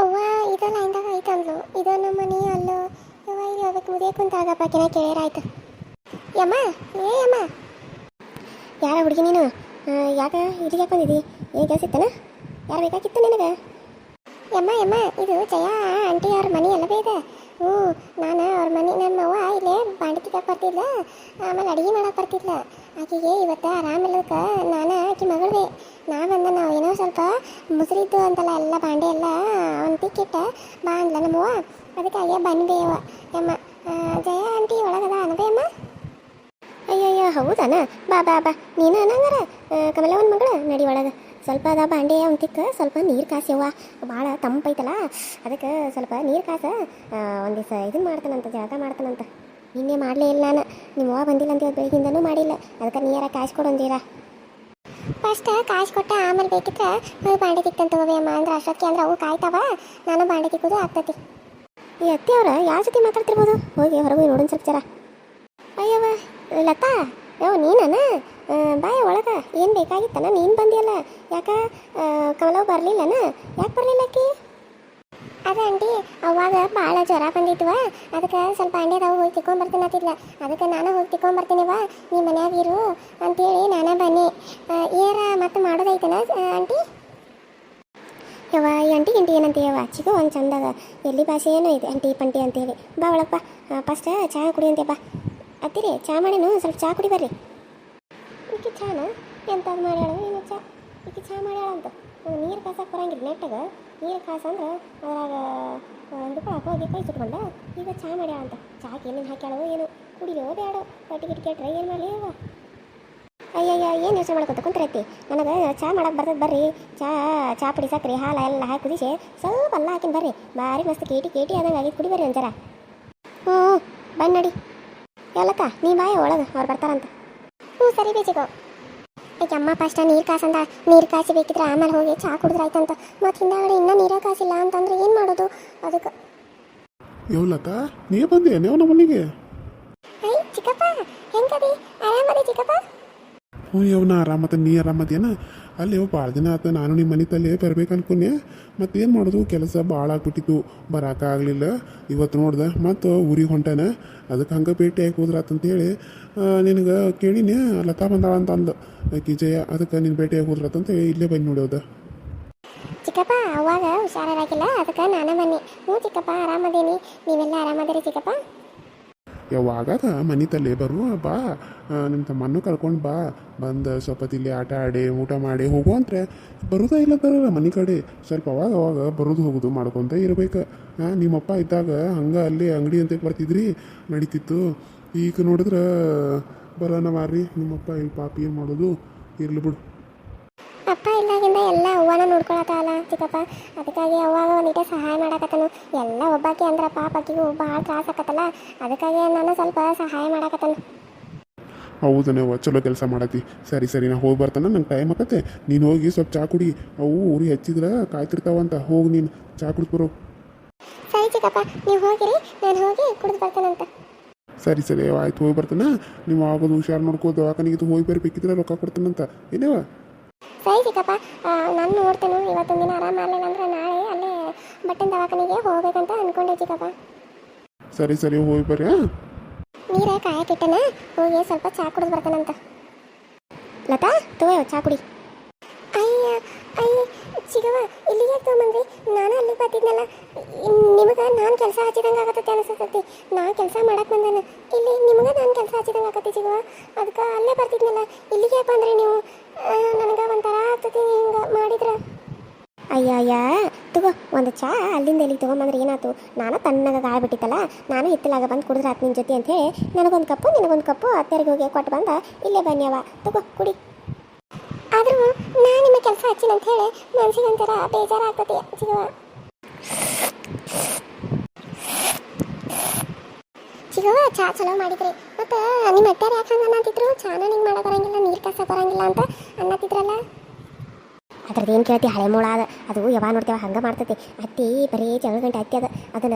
ಅವ್ವ ಇದಲ್ಲ ಹಿಂದಾಗ ಐತಂದ್ಲು ಇದ ನಮ್ಮ ಮನೆ ಅಲ್ಲೋ. ಯವ್ವ ಇಲ್ಲಿ ಅದಕ್ಕೆ ಮುದಿಯ ಕುಂತಾಗ ಪಾಕಿನ ಕೇಳಿರಾಯ್ತು ಯಮ್ಮ ಏ ಯಮ್ಮ. ಯಾರ ಹುಡುಗಿ ನೀನು? ಆ, ಯಾಕ ಇಲ್ಲಿಗೆ ಬಂದಿದಿ ಏನು ಕೆಲಸ ಇತ್ತನ? ಯಾರು ಬೇಕಾಗಿತ್ತು ನಿನಗೆ? ಯಮ್ಮ ಯಮ್ಮ ಇದು ಜಯ ಆಂಟಿ ಅವ್ರ ಮನೆ ಎಲ್ಲವೇ ಇದೆ ಹ್ಞೂ ನಾನು ಅವ್ರ ಮನೆ ನನ್ನ ಅವ್ವ ಇಲ್ಲೇ ಬಾಂಡಿ ತಿಕ್ಕ ಬರ್ತಿದ್ಲ. ಆಮೇಲೆ ಅಡುಗೆ ಮಾಡಕ್ಕೆ ಬರ್ತಿದ್ಲ. ಆಕೆಗೆ ಇವತ್ತು ಆರಾಮಿಲ್ಲದಕ್ಕೆ ನಾನು ಆಕೆ ಮಗಳೇ ನಾ ಅಂದ ನಾವು ಏನೋ ಸ್ವಲ್ಪ ಮುಸುರಿದ್ದು ಅಂತಲ್ಲ ಎಲ್ಲ ಬಾಂಡೆ ಎಲ್ಲ ಅವ್ನು ತಿಕ್ಕಿಟ್ಟ, ಬಾ ಅಂದ್ಲ ನಮ್ಮವ್ವ ಅದಕ್ಕಾಗಿ ಬಂದೆ ಅವ್ವ. ಯಮ್ಮ ಜಯ ಆಂಟಿ ಒಳಗದ ಅನಬೇ ಅಮ್ಮ? ಅಯ್ಯಯ್ಯ, ಹೌದಾನ? ಬಾ ಬಾ ಬಾ. ನೀನು ಅನ್ನಂಗಾರ ಕಮಲವನ್ ಮಗಳು? ನಡಿ ಒಳಗೆ. ಸ್ವಲ್ಪ ಅದ ಬಾಂಡೆ ಅವ್ನ ತಿಕ್ಕ, ಸ್ವಲ್ಪ ನೀರು ಕಾಸ್ಯವ್ವ ಭಾಳ ತಂಪೈತಲ್ಲ. ಅದಕ್ಕೆ ಸ್ವಲ್ಪ ನೀರು ಕಾಸ ದಿವಸ ಇದನ್ನ ಮಾಡ್ತಾನಂತ ಜಳಕ ಮಾಡ್ತಾನಂತ. ನಿನ್ನೆ ಮಾಡಲೇ ಇಲ್ಲ ನಾನು. ನಿಮ್ಮ ಅವ್ವ ಬಂದಿಲ್ಲ ಅಂತ ಇವತ್ತು ಬೆಳಗ್ಗಿಂದನೂ ಮಾಡಿಲ್ಲ. ಅದಕ್ಕೆ ನೀರ ಕಾಸು ಕೊಡು ಅಂದಿರ ಫಸ್ಟ್ ಕಾಸು ಕೊಟ್ಟ ಆಮೇಲೆ ಬೇಕಿದ್ರೆ ಹೋಗಿ ಬಾಂಡೆ ತಿಕ್ಕಂತ ಹೋಗಿ ಅಮ್ಮ ಅಂದ್ರೆ ಅಷ್ಟೊತ್ತಿಗೆ ಅಂದ್ರೆ ಅವು ಕಾಯ್ತಾವ ನಾನು ಬಾಂಡೆ ತಿಕ್ಕೋದು ಆಗ್ತತಿ. ಈ ಅತ್ತೆ ಅವ್ರ ಯಾರ ಜೊತೆ ಮಾತಾಡ್ತಿರ್ಬೋದು? ಹೋಗಿ ಹೊರಗೆ ನೋಡೋಣ ಸ್ವಲ್ಪ ಜರ ಅಯ್ಯವ್ವ ಲತಾ ಯೋ ನೀನಾನ? ಬಾಯ ಒಳಗೆ ಏನು ಬೇಕಾಗಿತ್ತನ? ನೀನು ಬಂದಿಯಲ್ಲ ಯಾಕ ಕಮಲವ್ ಬರಲಿಲ್ಲನ? ಯಾಕೆ ಬರಲಿಲ್ಲ ಆಕಿ ಅದ ಆಂಟಿ ಅವಾಗ ಭಾಳ ಜ್ವರ ಬಂದಿದ್ವ? ಅದಕ್ಕೆ ಸ್ವಲ್ಪ ಅಂಡೆ ಅದಾವು, ಹೋಗಿ ತಿಕ್ಕೊಂಡ್ ಅಂತಿದ್ಲ. ಅದಕ್ಕೆ ನಾನು ಹೋಗಿ ತಿಕ್ಕೊಂಡ್ ಬರ್ತೀನಿವ ನಿಮ್ಮ ಮನ್ಯಾಗ ಇರು ಅಂತೇಳಿ ನಾನೇ ಬನ್ನಿ. ಏರ ಮತ್ತೆ ಮಾಡೋದೈತನ ಆಂಟಿ? ಯವ್ವ, ಈ ಅಂಟಿ ಗಿಂಟಿ ಏನಂತ ಯವ್ವ? ಚಿಗೋ ಒಂದು ಚಂದಾಗ ಎಲ್ಲಿ ಭಾಷೆ ಏನೋ ಇದೆ, ಅಂಟಿ ಪಂಟಿ ಅಂತೇಳಿ. ಬಾ ಒಳಪ್ಪ ಫಸ್ಟ್ ಚಹಾ ಕುಡಿ ಅಂತೆ, ಬಾ. ಅತ್ತಿರಿ ಚಹಾ ಮಾಡೇನು, ಸ್ವಲ್ಪ ಚಹಾ ಕುಡಿ ಬರ್ರಿ. ಈಕಿ ಎಂಥದ್ದು ಮಾಡ್ಯಾಳ ಈಕಿ ಚಹಾ ಮಾಡ್ಯಾಳ ಅಂತ. ನೀರು ಕಾಸಕ್ಕೆ ಬರಂಗಿಲ್ಲ ನೆಟ್ಟಾಗ ನೀರು ಕಾಸಂದ್ರೆ ಅದ್ರಾಗ ದುಪ್ಪ ಹೋಗಿ ಕೈ ಸುಟ್ಕೊಂಡ ಈಗ ಚಹಾ ಮಾಡ್ಯಾಳ ಅಂತ. ಚಾಕ್ಕೆ ಏನೇನು ಹಾಕ್ಯಾಳೋ ಏನು. ಕುಡಿಲೋ ಬೇಡೋ ಗಿಟ್ ಕೆಟ್ರೆ ಏನು ಮಾಡಲಿ ಅವ ಅಯ್ಯಯ್ಯ, ಏನು ಯೋಚನೆ ಮಾಡ್ಕೊತ ಕುಂತರೈತಿ? ನನಗೆ ಚಾ ಮಾಡಕ್ಕೆ ಬರ್ತದೆ ಬರ್ರಿ. ಚಾ ಚಾ ಪುಡಿ ಸಕ್ರೆ, ಹಾಲು ಎಲ್ಲ ಹಾಕಿ ಕುದಿಸಿ ಸ್ವಲ್ಪ ಅಲ್ಲ ಹಾಕಿನ ಬರ್ರಿ. ಭಾರಿ ಮಸ್ತ್ ಕೇಟಿ ಕೇಟಿ ಆದಂಗೆ ಆಗಿದ್ದು ಕುಡಿ ಬರ್ರಿ ಒಂಥರ ಹ್ಞೂ ಬನ್ನಿ ನಡಿ. ಎಲ್ಲಕ್ಕ ನೀ ಬಾಯ ಒಳಗೆ, ಅವ್ರು ಬರ್ತಾರಂತ. ಹ್ಞೂ ಸರಿ ಬೇಚಿಗೋ. ಈಗ ಅಮ್ಮ ಫಸ್ಟ್ ನೀರು ಕಾಸಂದ. ನೀರು ಕಾಸಿ ಬೇಕಿದ್ರೆ ಆಮೇಲೆ ಹೋಗಿ ಚಹಾ ಕುಡಿದ್ರೆ ಆಯ್ತಂತ. ಮತ್ತೆ ಹಿಂದಾಗಡೆ ಇನ್ನೂ ನೀರೇ ಕಾಸಿಲ್ಲ ಅಂತಂದ್ರೆ ಏನು ಮಾಡೋದು? ಅದಕ್ಕೆ. ಯೋ ಲತಾ ನೀ ಬಂದೆ ನೀವು ನಮ್ಮ ಮನೆಗೆ ಐ ಚಿಕ್ಕಪ್ಪ ಹೆಂಗದಿ? ಆರಾಮದಿ ಚಿಕ್ಕಪ್ಪ? ಹ್ಞೂ ಯವ್ನ ಆರಾಮತ್ತ ನೀ ಆರಾಮದೇನ ಅಲ್ಲಿ ಭಾಳ ದಿನ ಆತ. ನಾನು ನಿಮ್ಮ ಮನೆ ತಲೆ ಬರ್ಬೇಕು ಅನ್ಕೊಂಡೆ. ಮತ್ತೇನು ಮಾಡೋದು? ಕೆಲಸ ಭಾಳ ಆಗ್ಬಿಟ್ಟಿತ್ತು. ಬರೋಕ್ಕಾಗಲಿಲ್ಲ ಇವತ್ತು ನೋಡ್ದೆ. ಮತ್ತು ಊರಿಗೆ ಹೊಂಟಾನೆ. ಅದಕ್ಕೆ ಹಂಗೆ ಭೇಟಿ ಆಗಿ ಹೋದ್ರಾತಂತೇಳಿ ನಿನಗೆ ಕೇಳಿನಿ. ಲತಾ ಬಂದಾಳ ಅಂತ ಅಂದ್ಲು ಆಕಿ ಜಯ, ಅದಕ್ಕೆ ನೀನು ಭೇಟಿ ಆಗಿ ಹೋದ್ರಾತಂತ ಇಲ್ಲೇ ಬಂದು ನೋಡೋದು ಚಿಕ್ಕಪ್ಪ, ಅವಾಗ ಹುಷಾರಾಗಿಲ್ಲ. ಅದಕ್ಕೆ ನಾನೇ ಬನ್ನಿ ಹ್ಞೂ ಚಿಕ್ಕಪ್ಪ, ಆರಾಮದೇನಿ? ನೀವೆಲ್ಲ ಆರಾಮದಿರಿ ಚಿಕ್ಕಪ್ಪ? ಯಾವಾಗಾದ ಮನೆ ತಲೆ ಬರುವ, ಬಾ ನಿಮ್ಮ ತಮ್ಮನ್ನು ಕರ್ಕೊಂಡು ಬಾ, ಬಂದು ಸ್ವಲ್ಪ ಇಲ್ಲಿ ಆಟ ಆಡಿ, ಊಟ ಮಾಡಿ, ಹೋಗು ಅಂದ್ರೆ ಬರೋದೇ ಇಲ್ಲ ಬರಲ್ಲ ಮನೆ ಕಡೆ? ಸ್ವಲ್ಪ ಅವಾಗ ಅವಾಗ ಬರೋದು ಹೋಗೋದು ಮಾಡ್ಕೊತ ಇರಬೇಕು. ನಿಮ್ಮಪ್ಪ ಇದ್ದಾಗ ಹಂಗೆ ಅಲ್ಲಿ ಅಂಗಡಿ ಅಂತ ಬರ್ತಿದ್ರಿ? ನಡೀತಿತ್ತು. ಈಗ ನೋಡಿದ್ರೆ ಬರೋಣ ಮಾರ್ರಿ, ನಿಮ್ಮಪ್ಪ ಇಲ್ಲಿ ಪಾಪಿ ಏನು ಮಾಡೋದು? ಇರ್ಲಿ ಬಿಡು. ಅವ್ವನ ನೋಡ್ಕೊಳತ್ತಾವಲ್ಲ ಚಿಕ್ಕಪ್ಪ. ಅದಕ್ಕಾಗಿ ಅವ್ವ ಒಂದಿಟ ಸಹಾಯ ಮಾಡಾಕತ್ತನು. ಎಲ್ಲ ಒಬ್ಬಾಕಿ ಅಂದ್ರ ಪಾಪ ಆಕಿಗೂ ಭಾಳ ತ್ರಾಸ ಆಕತ್ತಲ್ಲ. ಅದಕ್ಕಾಗಿ ನಾನು ಸ್ವಲ್ಪ ಸಹಾಯ ಮಾಡಾಕತ್ತನು. ಹೌದು ನೀವು ಚಲೋ ಕೆಲಸ ಮಾಡತ್ತಿ ಸರಿ ಸರಿ ನಾ ಹೋಗಿ ಬರ್ತಾನೆ ನಂಗೆ ಟೈಮ್ ಆಗತ್ತೆ ನೀನು ಹೋಗಿ ಸ್ವಲ್ಪ ಚಾ ಕುಡಿ. ಅವು ಉರಿ ಹಚ್ಚಿದ್ರೆ ಕಾಯ್ತಿರ್ತಾವಂತ ಹೋಗಿ ನೀನು ಚಾ ಕುಡಿದು ಬರೋ. ಸರಿ ಚಿಕ್ಕಪ್ಪ ನೀವು ಹೋಗಿರಿ ನಾನು ಹೋಗಿ ಕುಡಿದು ಬರ್ತಾನಂತ ಸರಿ ಸರಿ ಆಯ್ತು ಹೋಗಿ ಬರ್ತಾನ. ನೀವು ಆಗೋದು ಹುಷಾರು ನೋಡ್ಕೋ ದವಾಖಾನಿಗೆ ಹೋಗಿ ಬರ್ಬೇಕಿದ್ರೆ ರೊಕ್ಕ ಕೊಡ್ತಾನಂತ. ಏನೇವ ಚಿಕ್ಕಪ್ಪ ನಾನು ನೋಡ್ತೇನೆ ಇವತ್ತೊಂದು ದಿನ ಆರಾಮ ಆಗಲಿಲ್ಲ ಅಂದ್ರೆ ನಾಳೆ ಅಲ್ಲೇ ಬಟ್ಟೆ ದವಾಖಾನೆಗೆ ಹೋಗ್ಬೇಕಂತ ಅನ್ಕೊಂಡೆ ಚಿಕ್ಕಪ್ಪ. ಸರಿ ಸರಿ ಹೋಗಿ ಬರ್ರಿ ನೀರೇ ಕಾಯಕ್ಕಿಟ್ಟನ ಹೋಗಿ ಸ್ವಲ್ಪ ಚಾ ಕುಡಿದು ಬರ್ತಾನಂತ. ಲತಾ ತಗೋ ಚಾ ಕುಡಿ. ಅಯ್ಯ ಅಯ್ಯ ಚಿಗವ ಇಲ್ಲಿಗೆ ತೊಗೊಂಬಂದ್ರಿ? ನಾನು ಅಲ್ಲಿ ಬರ್ತಿದ್ನಲ್ಲ. ನಿಮಗೆ ನಾನು ಕೆಲಸ ಹಚ್ಚಿದಂಗೆ ಆಗತ್ತೆ ಅನಿಸ್ತೈತಿ. ನಾನು ಕೆಲಸ ಮಾಡಕ್ಕೆ ಬಂದಾನ. ಇಲ್ಲಿ ನಿಮಗೆ ನಾನು ಕೆಲಸ ಹಚ್ಚಿದಂಗೆ ಆಗತ್ತೆ ಚಿಗವ ಅದಕ್ಕೆ ಅಲ್ಲೇ ಬರ್ತಿದ್ನಲ್ಲ. ಇಲ್ಲಿಗೆ ಬಂದ್ರಿ ನೀವು? ನನಗೆ ಹಿಂಗೆ ಮಾಡಿದ್ರೆ? ಅಯ್ಯಯ್ಯ, ತಗೋ, ಒಂದು ಚಾ ಅಲ್ಲಿಂದ ಇಲ್ಲಿ ತೊಗೊಂಬಂದ್ರೆ ಏನಾಯ್ತು? ನಾನು ತಣ್ಣಗ ಗಾಳಿ ಬಿಟ್ಟಿತ್ತಲ್ಲ, ನಾನು ಹಿತ್ತಲಾಗ ಬಂದು ಕುಡಿದ್ರೆ ನಿನ್ನ ಜೊತೆ ಅಂತ ಹೇಳಿ ನನಗೊಂದು ಕಪ್ಪು, ನಿನಗೊಂದು ಕಪ್ಪು ಅತ್ತೆರಿಗೆ ಹೋಗಿ ಕೊಟ್ಟು ಬಂದ, ಇಲ್ಲೇ ಬನ್ನಿಯವ ತಗೋ, ಕುಡಿ. ಆದರೂ ನಾನು ನಿಮ್ಮ ಕೆಲಸ ಹಚ್ಚಿನ ಅಂತ ಹೇಳಿ ಮನ್ಸಿಗೆ ಒಂಥರ ಬೇಜಾರಾಗ್ತದೆ ಚಿಗವ ಚಾ ಚಲೋ ಮಾಡಿದ್ರಿ. ಮತ್ತು ನಿಮ್ಮ ಅತ್ತೆಯರು ಯಾಕೆ ಹಂಗೆ ಅನ್ನತ್ತಿದ್ರು? ಚಾನ ನಿಂಗೆ ಮಾಡೋ ಬರಂಗಿಲ್ಲ, ನೀರು ಕಸ ಬರಂಗಿಲ್ಲ ಅಂತ ಅನ್ನತ್ತಿದ್ರಲ್ಲ. ಅದ್ರದ್ದು ಏನು ಕೇಳ್ತಿ? ಹಳೆ ಮೂಳ ಅದ. ಅದು ಯಾವಾಗ ನೋಡ್ತೇವೆ ಹಂಗೆ ಮಾಡ್ತೈತಿ. ಅತ್ತಿ ಬರೀ ಜಗಳ ಗಂಟೆ ಅತ್ತಿ ಅದ. ಅದನ್ನ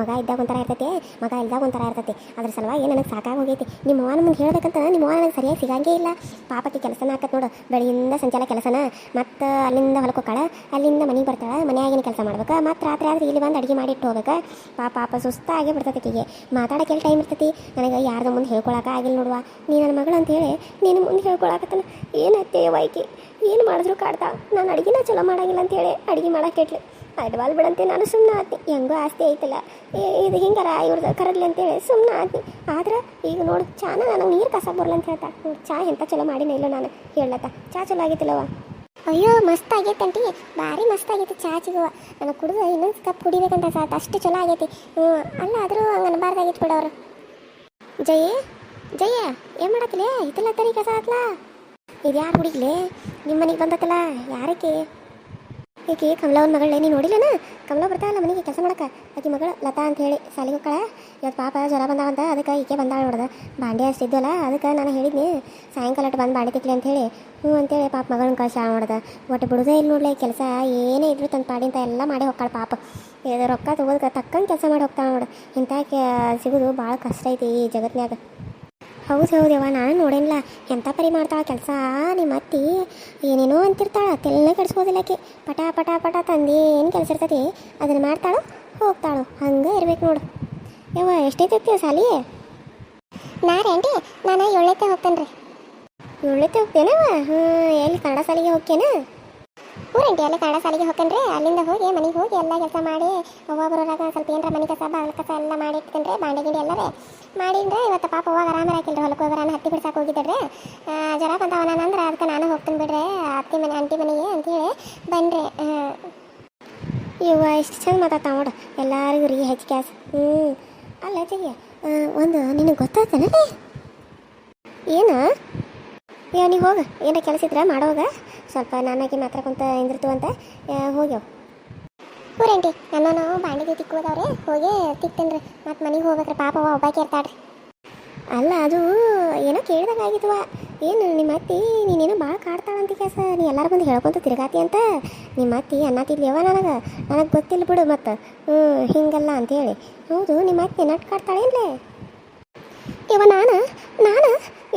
ಮಗ ಇದ್ದಾಗ ಒಂಥರ ಇರ್ತೈತಿ, ಮಗ ಇಲ್ದಾಗ ಒಂಥರ ಇರ್ತೈತಿ. ಅದ್ರ ಸಲುವಾಗಿ ನನಗೆ ಸಾಕಾಗಿ ಹೋಗೈತಿ? ನಿಮ್ಮ ಅವ್ವ ಮುಂದೆ ಹೇಳ್ಬೇಕಂತ ನಿಮ್ಮ ಅವ್ವ ನನಗೆ ಸರಿಯಾಗಿ ಸಿಗಂಗೇ ಇಲ್ಲ. ಪಾಪಕ್ಕೆ ಕೆಲಸನ ಹಾಕತ್ ನೋಡು. ಬೆಳಿಯಿಂದ ಸಂಚಾಲ ಕೆಲಸನ. ಮತ್ತು ಅಲ್ಲಿಂದ ಹೊಲಕ್ಕೆ ಹೋಗಾಳ ಅಲ್ಲಿಂದ ಮನೆಗೆ ಬರ್ತಾಳೆ. ಮನೆಯಾಗಿನ ಕೆಲಸ ಮಾಡ್ಬೇಕು. ಮತ್ತು ರಾತ್ರಿ ಆದ್ರೆ ಇಲ್ಲಿ ಬಂದು ಅಡುಗೆ ಮಾಡಿಟ್ಟು ಹೋಗ್ಬೇಕು. ಪಾಪ ಪಾಪ ಸುಸ್ತಾಗಿ ಬಿಡ್ತೈತಿ ಆಕಿಗೆ ಮಾತಾಡೋಕೆ ಟೈಮ್ ಇರ್ತೈತಿ? ನನಗೆ ಯಾರ್ದ ಮುಂದೆ ಹೇಳ್ಕೊಳಕ ಆಗಿಲ್ಲ ನೋಡುವ. ನೀ ನನ್ನ ಮಗಳು ಅಂತ ಹೇಳಿ, ನೀನು ಮುಂದೆ ಹೇಳ್ಕೊಳಕತ್ತನ. ಏನತ್ತೆ ವೈಕಿ ಏನು ಮಾಡಿದ್ರು ಕಾಡ್ತಾ? ನಾನು ಅಡುಗೆನ ಚಲೋ ಮಾಡಂಗಿಲ್ಲ ಅಂತೇಳಿ ಅಡುಗೆ ಮಾಡಕ್ಕೆ ಇಟ್ಲಿ. ಅಡ್ವಾಲ್ ಬಿಡಂತೆ ನಾನು ಸುಮ್ಮನೆ ಆತಿ ಹೆಂಗೋ ಆಸ್ತಿ ಐತಲ್ಲ. ಇದು ಹಿಂಗಾರ ಇವ್ರದ್ದು ಕರದ್ಲಿ ಅಂತೇಳಿ ಸುಮ್ಮನೆ ಆತಿ ಆದ್ರೆ ಈಗ ನೋಡು ಚಾನ ನನಗೆ ನೀರು ಕಸ ಬರ್ಲ ಅಂತ ಹೇಳ್ತಾ. ಚಾ ಎಂತ ಚಲೋ ಮಾಡಿನೇ ಇಲ್ಲ ನಾನು ಹೇಳತ್ತ ಚಾ ಚಲೋ ಆಗೈತಿಲ್ಲವ ಅಯ್ಯೋ, ಮಸ್ತ್ ಆಗೈತೆ ಅಂಟಿ ಭಾರಿ ಮಸ್ತ್ ಆಗೈತಿ ಚಾ ಸಿಗುವ ನಾನು ಕುಡಿದು ಇನ್ನೊಂದು ಕಪ್ ಕುಡಿಬೇಕಂತ ಸಾಕು ಅಷ್ಟು ಚಲೋ ಆಗೈತಿ. ಹ್ಞೂ ಅಲ್ಲ ಆದರೂ ಹಂಗೆ ಅನ್ಬಾರ್ದಾಗಿತ್ತು ಬಿಡೋರು. ಜಯ ಜಯ, ಏನು ಮಾಡತ್ತಿಲ್ಲ ಇತ್ತಲ್ಲ ತರಿ ಕಸ ಆತ್ಲಾ? ಇದು ಯಾರು ಹುಡುಗಿಲೆ? ನಿಮ್ಮ ಮನೆಗೆ ಬಂದತ್ತಲ್ಲ ಯಾರಕ್ಕೆ? ಈಕೆ ಕಮಲವನ ಮಗಳೇ ನೀನು ನೋಡಿಲ್ಲನ? ಕಮಲ ಬರ್ತಾಳಲ್ಲ ಮನೆಗೆ ಕೆಲಸ ಮಾಡಕ್ಕೆ. ಆಕೆ ಮಗಳು ಲತಾ ಅಂತ ಹೇಳಿ ಸಾಲಿಗೆ ಹೋಗ್ತಾಳೆ. ಇವತ್ತು ಪಾಪ ಜ್ವರ ಬಂದಾವಂತ, ಅದಕ್ಕೆ ಈಕೆ ಬಂದಾಳ ನೋಡ್ದೆ. ಬಾಂಡೆ ಅಷ್ಟಿದ್ವಲ್ಲ ಅದಕ್ಕೆ ನಾನು ಹೇಳಿದ್ನಿ. ಸಾಯಂಕಾಲ ಅಟ್ ಬಂದು ಬಾಂಡೆ ತಿಕ್ಲಿ ಅಂತ ಹೇಳಿ. ಹ್ಞೂ ಅಂತೇಳಿ ಪಾಪ ಮಗಳನ್ನ ಕಳಿಸ ನೋಡ್ದ ಒಟ್ಟು ಬಿಡುದೇ ಇಲ್ಲಿ ನೋಡ್ಲಿ ಕೆಲಸ ಏನೇ ಇದ್ರು ತನ್ನ ಪಾಡಿಂತ ಎಲ್ಲ ಮಾಡಿ ಹೋಗ್ತಾಳೆ ಪಾಪ. ಇದು ರೊಕ್ಕ ತಗೋದಕ್ಕೆ ತಕ್ಕಂಗೆ ಕೆಲಸ ಮಾಡಿ ಹೋಗ್ತಾಳೆ ನೋಡು. ಇಂಥ ಸಿಗೋದು ಭಾಳ ಕಷ್ಟ ಐತಿ ಈ ಜಗತ್ನ್ಯಾಗ. ಹೌದು ಹೌದವ್ವ ನಾನು ನೋಡೇನಿಲ್ಲ ಎಂಥ ಪರಿ ಮಾಡ್ತಾಳ ಕೆಲಸ? ನಿಮ್ಮ ಅತ್ತಿ ಏನೇನೋ ಅಂತಿರ್ತಾಳ ತೆಲ್ಲ ಕೆಡಿಸ್ಬೋದಿಲ್ಲ ಆಕೆ. ಪಟ ಪಟ ಪಟ ತಂದೇನು ಏನು ಕೆಲಸ ಇರ್ತೈತಿ ಅದನ್ನು ಮಾಡ್ತಾಳು ಹೋಗ್ತಾಳು. ಹಂಗೆ ಇರ್ಬೇಕು ನೋಡು. ಯವ್ವ ಎಷ್ಟೈತೈತಿ ಸಾಲಿ? ನಾ ಆಂಟಿ ನಾನು ಏಳನೇತೆ ಹೋಗ್ತೇನೆ ರೀ ಏಳನೇತೆ ಹೋಗ್ತೇನವ ಹ್ಞೂ ಎಲ್ಲಿ ಕನ್ನಡ ಸಾಲಿಗೆ ಹೋಗ್ತೇನೆ? ಊರಂಟಿ ಅಲ್ಲೇ ಕನ್ನಡ ಸಾಲಿಗೆ ಹೋಗ್ಕೊಂಡ್ರೆ ಅಲ್ಲಿಂದ ಹೋಗಿ ಮನೆಗೆ ಹೋಗಿ ಎಲ್ಲ ಕೆಲಸ ಮಾಡಿ, ಅವ್ವ ಬರೋರಾಗ ಸ್ವಲ್ಪ ಏನರ ಮನೆ ಕಸ ಬಾಗಿಲ ಕಸ ಎಲ್ಲ ಮಾಡಿ ಇಟ್ಕೊಂಡ್ರೆ ಬಾಂಡೆ ಗಿಂಡಿ ಎಲ್ಲವೇ ಮಾಡಿದ್ರೆ ಇವತ್ತು ಪಾಪ ಹೋಗಿ ಆರಾಮ ಹಾಕಿಲ್ರಿ ಹೊಲಕ್ಕೆ ಹೋಗಿ ನಾನು ಹತ್ತಿ ಬಿಡ್ಸಕ್ಕೆ ಹೋಗಿದ್ದಾರೆ ಜ್ವರ ಬಂದವ ಅಂದ್ರೆ ಅದಕ್ಕೆ ನಾನು ಹೋಗ್ತೀನಿ ಬಿಡ್ರಿ, ಅತ್ತಿ ಮನೆ, ಆಂಟಿ ಮನೆಗೆ ಅಂತೇಳಿ ಬನ್ರಿ ಇವ ಎಷ್ಟು ಚಂದ ಮಾತಾಡ್ತಾವ ನೋಡು, ಎಲ್ಲರಿಗೂ ರೀ ಹೆಚ್ಚು ಕ್ಯಾಸ್. ಹ್ಞೂ. ಅಲ್ಲ ಜಗ್ಯ ಒಂದು ನಿನಗೆ ಗೊತ್ತಾಗ್ತಾನೆ ಏನು? ಏ ನೀವು ಹೋಗ ಏನೋ ಕೆಲಸ ಇದ್ರೆ ಮಾಡೋಗ ಸ್ವಲ್ಪ ನಾನಾಗಿ ಮಾತ್ರ ಕುಂತ ಇಂದಿರ್ತು ಅಂತ ಹೋಗ್ಯಾವ. ಊರೇಂಟಿ ನಾವು ಬಾಂಡಿಗೆ ತಿಕ್ಕೋದವ್ರೆ ಹೋಗಿ ತಿಕ್ತೇನ್ರಿ ಮತ್ತೆ ಮನೆಗೆ ಹೋಗ್ಬೇಕ್ರಿ, ಪಾಪ ಒಬ್ಬಾಕಿ ಇರ್ತಾಳ್ರಿ. ಅಲ್ಲ, ಅದು ಏನೋ ಕೇಳ್ದಂಗೆ ಆಗಿದ್ವ ಏನು ನಿಮ್ಮ ಅತ್ತಿ, ನೀನೇನೋ ಭಾಳ ಕಾಡ್ತಾಳಂತ ಕೆಲಸ. ನೀ ಎಲ್ಲರೂ ಬಂದು ಹೇಳ್ಕೊಂತ ತಿರುಗಾತಿ ಅಂತ. ನಿಮ್ಮ ಅತ್ತಿ ಅನ್ನತಿದ್ಲೇವ ನನಗೆ. ನನಗೆ ಗೊತ್ತಿಲ್ಲ ಬಿಡು ಮತ್ತು. ಹ್ಞೂ, ಹಿಂಗಲ್ಲ ಅಂತೇಳಿ. ಹೌದು, ನಿಮ್ಮ ಅತ್ತಿ ನಟ್ ಕಾಡ್ತಾಳೇನ್ಲೇ? ಇವ ನಾನು ನಾನು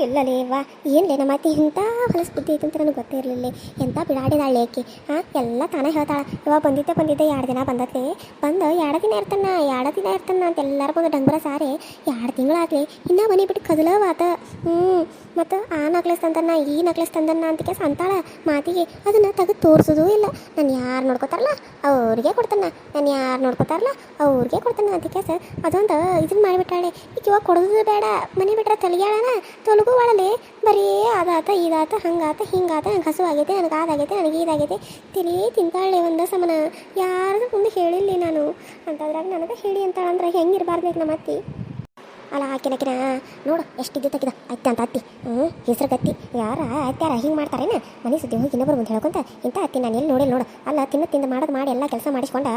ಇಲ್ಲಲೇ ಇವ ಏನ್ಲೇ ನಮ್ಮ ಅತ್ತಿ ಇಂಥ ಹೊಲಸು ಬುದ್ಧಿ ಐತೆ ಅಂತ ನನಗೆ ಗೊತ್ತೇ ಇರಲಿಲ್ಲ. ಎಂಥ ಬಿಡಾಡಿದಾಳೆ ಆಕಿ ಹಾಂ ಎಲ್ಲ ತಾನೇ ಹೇಳ್ತಾಳೆ. ಇವಾಗ ಬಂದಿದ್ದೆ ಬಂದಿದ್ದೆ ಎರಡು ದಿನ ಬಂದತ್ತೆ ಬಂದು ಎರಡು ದಿನ ಇರ್ತಾನ, ಎರಡು ದಿನ ಇರ್ತಾನ ಅಂತ ಎಲ್ಲರೂ ಬಂದು ಡಂಗ್ರ ಸಾರಿ. ಎರಡು ತಿಂಗಳಾಗಲಿ ಇನ್ನೂ ಮನೆ ಬಿಟ್ಟು ಕದಲವಾತ ಹ್ಞೂ ಮತ್ತು ಆ ನಕ್ಲೆಸ್ ತಂದನ್ನ, ಈ ನಕ್ಲೆಸ್ ತಂದನ್ನ ಅಂತ ಕೇಸ್ ಅಂತಾಳ ಮಾತಿಗೆ ಅದನ್ನು ತೆಗೆದು ತೋರಿಸೋದು ಇಲ್ಲ. ನಾನು ಯಾರು ನೋಡ್ಕೋತಾರಲ್ಲ? ಅವ್ರಿಗೆ ಕೊಡ್ತಾನ. ನಾನು ಯಾರು ನೋಡ್ಕೋತಾರಲ್ಲ? ಅವ್ರಿಗೆ ಕೊಡ್ತಾನ ಅಂತ ಕೇಸ ಅದೊಂದು ಇದನ್ನ ಮಾಡಿಬಿಟ್ಟಾಳೆ. ಈಗ ಇವಾಗ ಕೊಡೋದು ಬೇಡ. ಮನೆ ಬಿಟ್ರೆ ತಲೆಗ್ಯಾಳನ ತೊಲಗು ಒಳಲೆ, ಬರೀ ಅದಾತ, ಇದಾತ, ಹಂಗಾತ, ಹಿಂಗಾತ ನನಗೆ ಹಸು ಆಗೈತೆ ನನಗೆ ಅದಾಗೈತೆ ನನಗೆ ಇದಾಗೈತೆ ತಿಳಿ ತಿಂತಾಳೆ ಒಂದು ಸಮನ. ಯಾರ್ದು ಮುಂದೆ ಹೇಳಿಲ್ಲ ನಾನು. ಅಂತಂದ್ರಾಗ ನನಗೆ ಹೇಳಿ ಅಂತಾಳಂದ್ರೆ ಹೆಂಗಿರಬಾರ್ದೈತೆ ನಮ್ಮ ಅತ್ತಿ? ಅಲ್ಲ ಆಕಿನಕಿನ ನೋಡು, ಎಷ್ಟು ಇದ್ದಿತ್ತು ಅತ್ತೆ ಅಂತ ಅತ್ತಿ. ಹ್ಞೂ ಹೆಸರು ಗತ್ತಿ. ಯಾರ ಅತ್ಯಾರ ಹಿಂಗೆ ಮಾಡ್ತಾರೇನ? ಮನೆ ಸುದ್ದಿ ಹೋಗಿ ಇನ್ನೊಬ್ಬರು ಮುಂದೆ ಹೇಳ್ಕೊಂತ ಇಂಥ ಅತ್ತಿ ನಾನು ಎಲ್ಲಿ ನೋಡಿಲ್ಲ ನೋಡು. ಅಲ್ಲ ತಿನ್ನು ತಿಂದು ಮಾಡೋದು ಮಾಡಿ ಎಲ್ಲ ಕೆಲಸ ಮಾಡಿಸ್ಕೊಂಡ,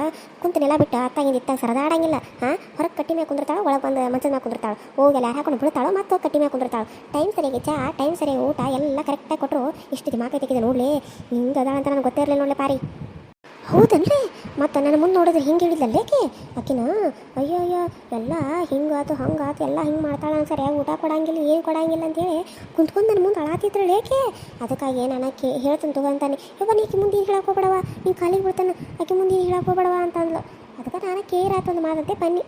ಕುಂತು ನೆಲ ಬಿಟ್ಟು ಅತ್ತಾಗಿಂದ ಇತ್ತ ಸರದಾಡಂಗಿಲ್ಲ. ಹಾಂ, ಹೊರಗೆ ಕಟ್ಟಿ ಮೇಲೆ ಕುಂದಿರ್ತಾಳೆ, ಒಳಗೆ ಬಂದು ಮಂಚದ ಮೇಲೆ ಕುಂದಿರ್ತಾಳೆ? ಹೋಗಿ ಎಲ್ಲ ಹಾಕೊಂಡು ಬಿಡ್ತಾಳೆ ಮತ್ತು ಕಟ್ಟಿ ಮೇಲೆ ಕುಂದಿರ್ತಾಳೆ? ಟೈಮ್ ಸರಿಯಾಗಿ ಚಾ, ಟೈಮ್ ಸರಿಯಾಗಿ ಊಟ, ಎಲ್ಲ ಕರೆಕ್ಟಾಗಿ ಕೊಟ್ಟರು ಇಷ್ಟು ದಿಮಾಕ ತೆಗಿದೆ ನೋಡಲಿ. ಹಿಂಗೆ ಅದಾಳ ಅಂತ ನನಗೆ ಗೊತ್ತೇ ಇರಲಿಲ್ಲ ಬಾರಿ ಪಾರಿ. ಹೌದನ್ರಿ? ಮತ್ತು ನನ್ನ ಮುಂದೆ ನೋಡಿದ್ರೆ ಹಿಂಗೆ ಹೇಳಿದ್ಲಲ್ಲೇಕೆ ಆಕಿನ, ಅಯ್ಯೋ ಅಯ್ಯೋ, ಎಲ್ಲ ಹಿಂಗಾತು, ಹಂಗಾತು, ಎಲ್ಲ ಹಿಂಗೆ ಮಾಡ್ತಾಳ ಸರಿಯಾಗಿ ಊಟ ಕೊಡಂಗಿಲ್ಲ, ಏನು ಕೊಡಂಗಿಲ್ಲ ಅಂತೇಳಿ ಕುಂತ್ಕೊಂಡು ನನ್ನ ಮುಂದೆ ಅಳಾತಿದ್ರಳು ಏಕೆ ಅದಕ್ಕಾಗಿ ನಾನು ಆಕೆ ಹೇಳ್ತೀನಿ ಅಂತಾನೆ. ಇವಾಗ ನೀಕಿ ಮುಂದೆ ಏನು ಹೇಳಕ್ಕೆ ಹೋಗ್ಬೇಡವ ನೀನು ಕಾಲಿಗೆ ಬಿಡ್ತಾನೆ ಆಕೆ ಮುಂದೆ ಏನು ಹೇಳಕ್ಕೆ ಹೋಗ್ಬೇಡವ ಅಂತಂದ್ಲು. ಅದಕ್ಕೆ ನಾನು ಕೇರ್ ಆತಂದು ಮಾತಂತೆ, ಬನ್ನಿ.